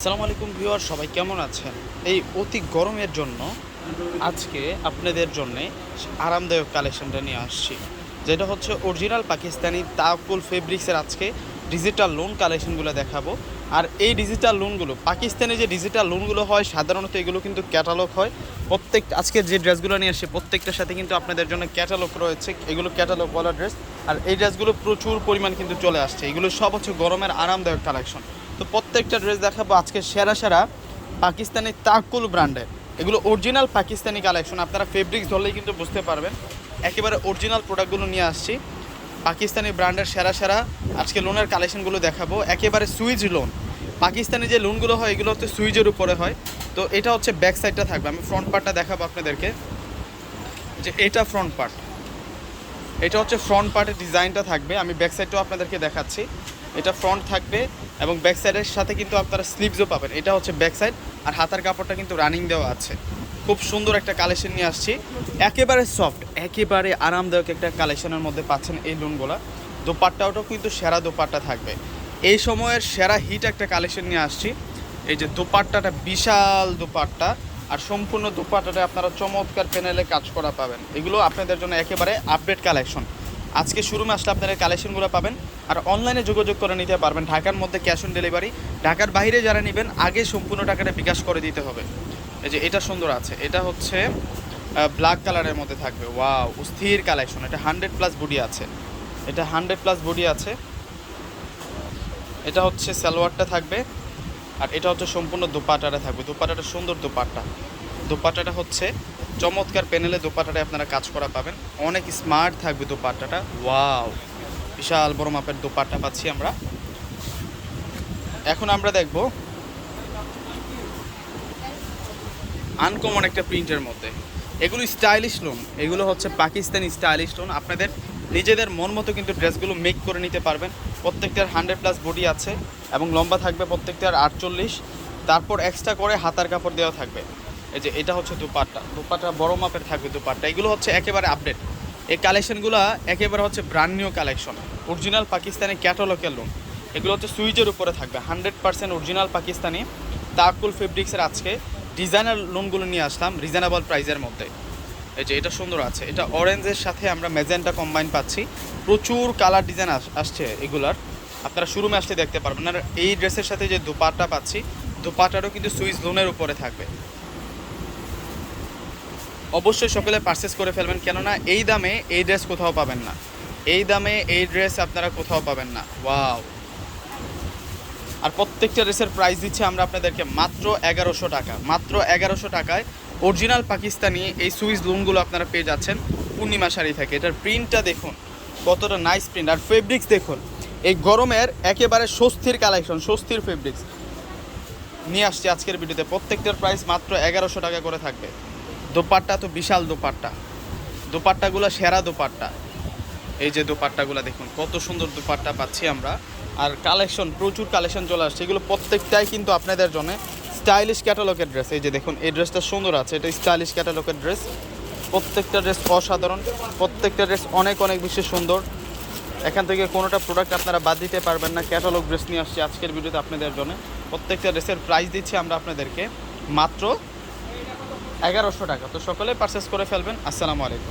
আসসালামু আলাইকুম ভিউয়ার, সবাই কেমন আছেন? এই অতি গরমের জন্য আজকে আপনাদের জন্যে আরামদায়ক কালেকশনটা নিয়ে আসছি। যেটা হচ্ছে অরিজিনাল পাকিস্তানি তাকুল ফেব্রিক্সের আজকে ডিজিটাল লোন কালেকশনগুলো দেখাবো। আর এই ডিজিটাল লোনগুলো পাকিস্তানি যে ডিজিটাল লোনগুলো হয়, সাধারণত এগুলো কিন্তু ক্যাটালগ হয়। প্রত্যেক আজকে যে ড্রেসগুলো নিয়ে আসছে, প্রত্যেকটার সাথে কিন্তু আপনাদের জন্য ক্যাটালগ রয়েছে। এগুলো ক্যাটালগ বলা ড্রেস। আর এই ড্রেসগুলো প্রচুর পরিমাণ কিন্তু চলে আসছে। এগুলো সব হচ্ছে গরমের আরামদায়ক কালেকশন তো প্রত্যেকটা ড্রেস দেখাবো আজকে সেরা সেরা পাকিস্তানি তাকুল ব্র্যান্ডের এগুলো অরিজিনাল পাকিস্তানি কালেকশন আপনারা ফেব্রিক্স ধরলেই কিন্তু বুঝতে পারবেন। একেবারে অরিজিনাল প্রোডাক্টগুলো নিয়ে আসছি। পাকিস্তানি ব্র্যান্ডের সেরা সেরা আজকে লোনের কালেকশনগুলো দেখাবো। একেবারে সুইচ লোন পাকিস্তানি যে লোনগুলো হয়, এগুলো হচ্ছে সুইচের উপরে হয়। তো এটা হচ্ছে ব্যাক সাইডটা থাকবে। আমি ফ্রন্ট পার্টটা দেখাবো আপনাদেরকে। যে এটা ফ্রন্ট পার্ট এটা হচ্ছে ফ্রন্ট পার্টের ডিজাইনটা থাকবে। আমি ব্যাক সাইডটাও আপনাদেরকে দেখাচ্ছি। এটা ফ্রন্ট থাকবে এবং ব্যাক সাইডের সাথে কিন্তু আপনারা স্লিপসও পাবেন। এটা হচ্ছে ব্যাক সাইড আর হাতার কাপড়টা কিন্তু রানিং দেওয়া আছে। খুব সুন্দর একটা কালেকশন নিয়ে আসছি। একেবারে সফট একেবারে আরামদায়ক একটা কালেকশনের মধ্যে পাচ্ছেন এই লোনগুলো দোপাট্টাটাও কিন্তু সেরা দোপাট্টা থাকবে। এই সময়ের সেরা হিট একটা কালেকশন নিয়ে আসছি। এই যে দোপাট্টাটা বিশাল দোপাট্টা আর সম্পূর্ণ দোপাট্টাটা আপনারা চমৎকার প্যানেলে কাজ করা পাবেন। এগুলো আপনাদের জন্য একেবারে আপডেট কালেকশন আজকে শুরুমে আসলে আপনারা কালেকশনগুলো পাবেন আর অনলাইনে যোগাযোগ করে নিতে পারবেন। ঢাকার মধ্যে ক্যাশ অন ডেলিভারি ঢাকার বাইরে যারা নেবেন, আগে সম্পূর্ণ টাকাটা বিকাশ করে দিতে হবে। এই যে এটা সুন্দর আছে। এটা হচ্ছে ব্ল্যাক কালারের মধ্যে থাকবে। ওয়াও স্থির কালেকশন এটা হান্ড্রেড প্লাস বডি আছে। এটা হান্ড্রেড প্লাস বডি আছে। এটা হচ্ছে সালোয়ারটা থাকবে। আর এটা হচ্ছে সম্পূর্ণ দোপাটাটা থাকবে। দোপাটাটা সুন্দর দোপাট্টা। দোপাট্টাটা হচ্ছে চমৎকার প্যানেলে দোপাট্টাটা আপনারা কাজ করা পাবেন। অনেক স্মার্ট থাকবে দোপাট্টাটা। ওয়াও বিশাল বড় মাপের দোপাট্টা পাচ্ছি আমরা। এখন আমরা দেখব আনকমন একটা প্রিন্টের মধ্যে। এগুলো স্টাইলিশ লোন এগুলো হচ্ছে পাকিস্তানি স্টাইলিশ লোন আপনাদের নিজেদের মন মতো কিন্তু ড্রেসগুলো মেক করে নিতে পারবেন। প্রত্যেকটার হান্ড্রেড প্লাস বডি আছে এবং লম্বা থাকবে প্রত্যেকটার আটচল্লিশ। তারপর এক্সট্রা করে হাতার কাপড় দেওয়া থাকবে। এই যে এটা হচ্ছে দুপাট্টা। দুপাট্টা বড় মাপের থাকবে দুপাট্টা। এগুলো হচ্ছে একেবারে আপডেট এই কালেকশনগুলো একেবারে হচ্ছে brand new collection original Pakistani ক্যাটালকের lawn এগুলো হচ্ছে সুইচের উপরে থাকবে। হান্ড্রেড পার্সেন্ট অরিজিনাল পাকিস্তানি তাকুল ফেব্রিক্সের আজকে ডিজাইনার লোনগুলো নিয়ে আসলাম রিজনেবল প্রাইসের মধ্যে। এই যে এটা সুন্দর আছে। এটা অরেঞ্জের সাথে আমরা মেজেন্টা কম্বাইন পাচ্ছি। প্রচুর কালার ডিজাইন আসছে এগুলার। আপনারা শুরুমে আসলে দেখতে পারবেন। আর এই ড্রেসের সাথে যে দুপাট্টা পাচ্ছি, দুপাট্টারও কিন্তু সুইচ লোনের উপরে থাকবে। অবশ্যই সকলে পারচেস করে ফেলবেন। কেননা এই দামে এই ড্রেস কোথাও পাবেন না। এই দামে এই ড্রেস আপনারা কোথাও পাবেন না। ওয়াও আর প্রত্যেকটা ড্রেসের প্রাইস দিচ্ছে আমরা আপনাদেরকে মাত্র এগারোশো টাকা। মাত্র এগারোশো টাকায় অরিজিনাল পাকিস্তানি এই সুইচ লোনগুলো আপনারা পেয়ে যাচ্ছেন পূর্ণিমা শাড়ি থেকে। এটার প্রিন্টটা দেখুন, কতটা নাইস প্রিন্ট আর ফেব্রিক্স দেখুন, এই গরমের একেবারে স্বস্তির কালেকশন স্বস্তির ফেব্রিক্স নিয়ে আসছি আজকের ভিডিওতে। প্রত্যেকটার প্রাইস মাত্র এগারোশো টাকা করে থাকবে। দোপাট্টা তো বিশাল দোপাট্টা। দোপাট্টাগুলো সেরা দোপাট্টা। এই যে দোপাট্টাগুলো দেখুন, কত সুন্দর দোপাট্টা পাচ্ছি আমরা। আর কালেকশন, প্রচুর কালেকশন চলে আসছে। এগুলো প্রত্যেকটাই কিন্তু আপনাদের জন্য স্টাইলিশ ক্যাটালগের ড্রেস এই যে দেখুন, এই ড্রেসটা সুন্দর আছে। এটা স্টাইলিশ ক্যাটালগের ড্রেস প্রত্যেকটা ড্রেস অসাধারণ, প্রত্যেকটা ড্রেস অনেক অনেক বেশি সুন্দর। এখান থেকে কোনোটা প্রোডাক্ট আপনারা বাদ দিতে পারবেন না। ক্যাটালগ ড্রেস নিয়ে আসছি আজকের ভিডিওতে আপনাদের জন্য। প্রত্যেকটা ড্রেসের প্রাইস দিচ্ছি আমরা আপনাদেরকে। মাত্র এগারোশো টাকা। তো সকলে পারচেস করে ফেলবেন। আসসালামু আলাইকুম।